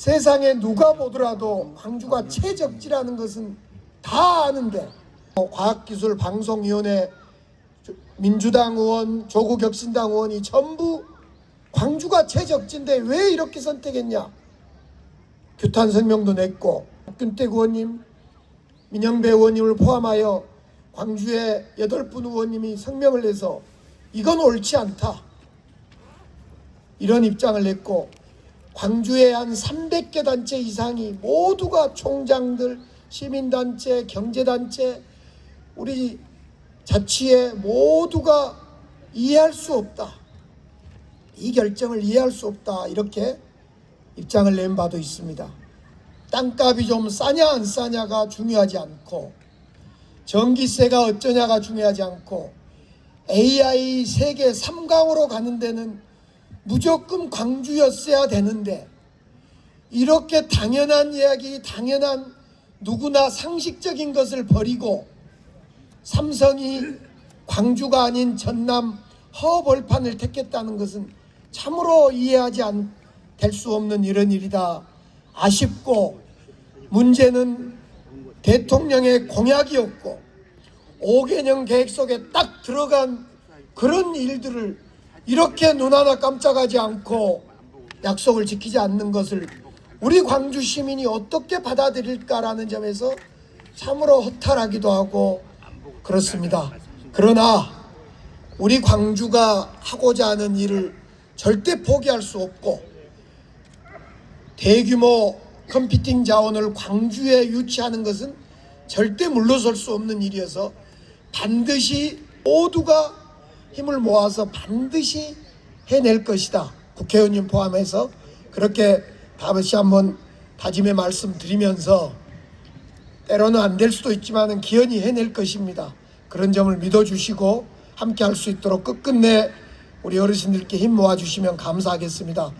세상에 누가 보더라도 광주가 최적지라는 것은 다 아는데 어, 과학기술 방송위원회 조- 민주당 의원, 조국 혁신당 의원이 전부 광주가 최적지인데 왜 이렇게 선택했냐? 규탄 성명도 냈고 박균택 의원님, 민영배 의원님을 포함하여 광주의 여덟 분 의원님이 성명을 내서 이건 옳지 않다. 이런 입장을 냈고 광주의 한 300개 단체 이상이 모두가 총장들, 시민단체, 경제단체, 우리 자치회 모두가 이해할 수 없다. 이 결정을 이해할 수 없다. 이렇게 입장을 낸 바도 있습니다. 땅값이 좀 싸냐 안 싸냐가 중요하지 않고 전기세가 어쩌냐가 중요하지 않고 AI 세계 3강으로 가는 데는 무조건 광주였어야 되는데 이렇게 당연한 이야기, 당연한 누구나 상식적인 것을 버리고 삼성이 광주가 아닌 전남 허벌판을 택했다는 것은 참으로 이해하지 될 수 없는 이런 일이다. 아쉽고 문제는 대통령의 공약이었고 5개년 계획 속에 딱 들어간 그런 일들을 이렇게 눈 하나 깜짝하지 않고 약속을 지키지 않는 것을 우리 광주 시민이 어떻게 받아들일까라는 점에서 참으로 허탈하기도 하고 그렇습니다. 그러나 우리 광주가 하고자 하는 일을 절대 포기할 수 없고 대규모 컴퓨팅 자원을 광주에 유치하는 것은 절대 물러설 수 없는 일이어서 반드시 모두가 힘을 모아서 반드시 해낼 것이다. 국회의원님 포함해서 그렇게 다시 한번 다짐의 말씀 드리면서 때로는 안 될 수도 있지만 기연히 해낼 것입니다. 그런 점을 믿어주시고 함께 할 수 있도록 끝끝내 우리 어르신들께 힘 모아주시면 감사하겠습니다.